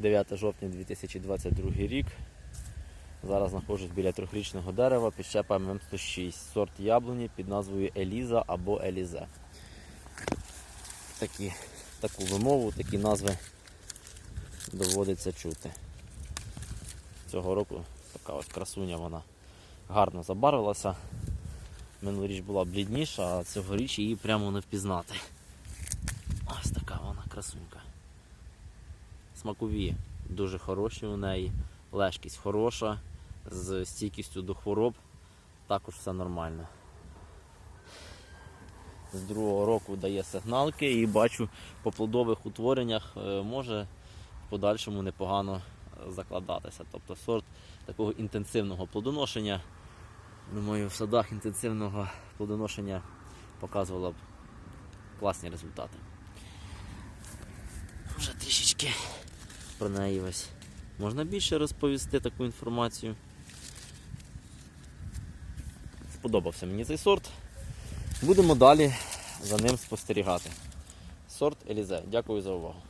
9 жовтня 2022 рік. Зараз знаходжусь біля трьохрічного дерева під щепом М106, сорт яблуні під назвою Еліза або Елізе. Такі, таку вимову, такі назви доводиться чути. Цього року така ось красуня вона гарно забарвилася. Минулоріч була блідніша, а цьогоріч її прямо не впізнати. Ось така вона красунька. Смакові дуже хороші у неї, лежкість хороша, з стійкістю до хвороб також все нормально. З другого року дає сигналки і бачу по плодових утвореннях е, може в подальшому непогано закладатися. Тобто сорт такого інтенсивного плодоношення. Думаю, в садах інтенсивного плодоношення показувала б класні результати. Вже трішечки про неї ось. Можна більше розповісти таку інформацію. Сподобався мені цей сорт. Будемо далі за ним спостерігати. Сорт Елізе. Дякую за увагу.